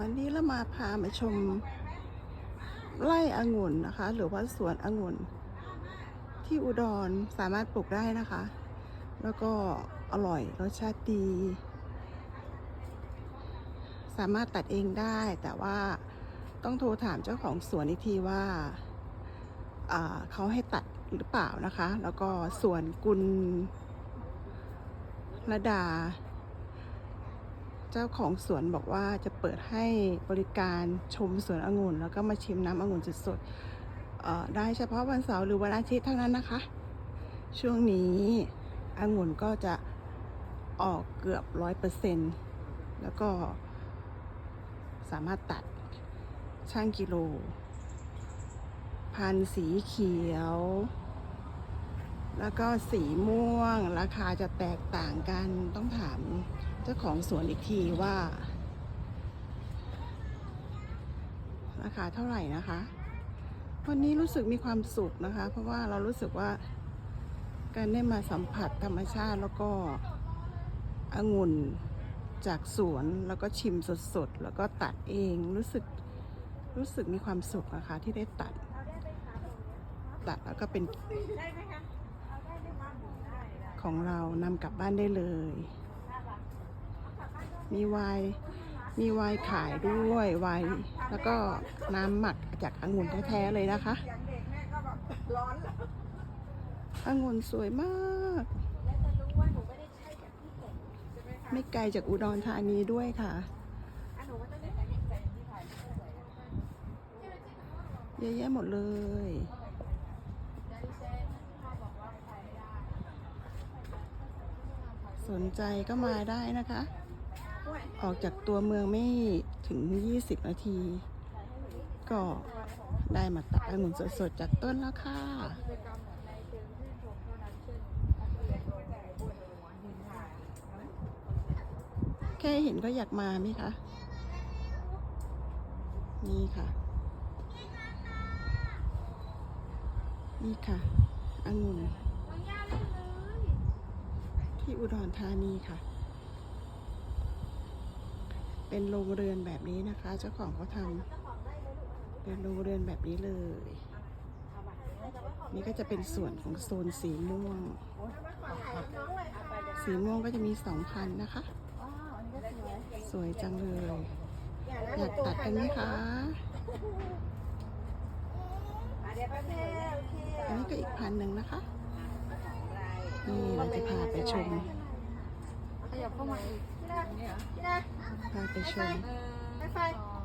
วันนี้เรามาพามาชมไร่องุ่นนะคะ หรือว่าสวนองุ่น ที่อุดรสามารถปลูกได้นะคะ แล้วก็อร่อยรสชาติดี สามารถตัดเองได้ แต่ว่าต้องโทรถามเจ้าของสวนอีกทีว่าอ่าเขาให้ตัดหรือเปล่านะคะ แล้วก็สวนกุลระดา เจ้าของสวนบอกว่าจะเปิดให้บริการชมสวนองุ่น แล้วก็มาชิมน้ำองุ่นสดๆเอ่อได้เฉพาะวันเสาร์หรือวันอาทิตย์เท่านั้นนะคะ ช่วงนี้องุ่นก็จะออกเกือบร้อยเปอร์เซ็นต์แล้วก็สามารถตัดช่างกิโล พันสีเขียว แล้วก็สีม่วงราคาจะแตกต่างกันต้องถามเจ้าของสวนอีกทีว่า ราคาเท่าไหร่นะคะ วันนี้รู้สึกมีความสุขนะคะ เพราะว่าเรารู้สึกว่าการได้มาสัมผัสธรรมชาติแล้วก็องุ่นจากสวนแล้วก็ชิมสดๆ แล้วก็ตัดเองรู้สึกรู้สึกมีความสุขนะคะที่ได้ตัด ตัดแล้วก็เป็น ของเรานำกลับบ้านได้เลย มีไวน์มีไวน์ขายด้วยไวน์แล้วก็น้ำหมักจากองุ่นแท้ๆเลยนะคะอย่างเด็กแม่ก็แบบร้อนแล้วองุ่นสวยมากแล้วจะรู้ว่าหนูไม่ได้ใช่จากที่เก่งใช่ไหมคะไม่ไกลจากอุดรธานีด้วยค่ะอะหนูก็ต้องได้แต่ใจที่ถ่ายไม่สวยเยอะแยะหมดเลย สนใจก็มาได้นะคะ ออกจากตัวเมืองไม่ถึง 20 นาที ก็ได้มาตัดองุ่นสดๆ จากต้นแล้วค่ะแค่เห็นก็อยากมาไหมคะนี่ค่ะ นี่ค่ะองุ่น อุดรธานีค่ะ เป็นโรงเรือนแบบนี้นะคะ เจ้าของเขาทำเป็นโรงเรือนแบบนี้เลย นี่ก็จะเป็นส่วนของโซนสีม่วง สีม่วงก็จะมีสองพันนะคะ สวยจังเลย อยากตัดกันไหมคะอันนี้ก็อีกพันหนึ่งนะคะ นี่เราจะพาไปชมขยับเข้ามาอีกพี่นะพี่นะพาไปชม ไฟไฟ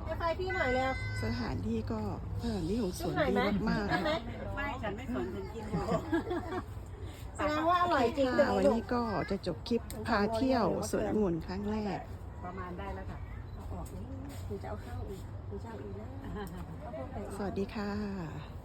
ไฟไฟพี่หน่อยเร็วสถานที่ก็สถานที่ของสวนหน่อยดีไหมมากๆได้ไหมไม่ฉันไม่สนฉันกินอยู่แสดงว่าอร่อยจริงค่ะวันนี้ก็จะจบคลิปพาเที่ยวสวนองุ่นครั้งแรก ประมาณได้แล้วค่ะออกนี่หนูจะเอาข้าวอีกหนูจะเอาอีกแล้ว สวัสดีค่ะ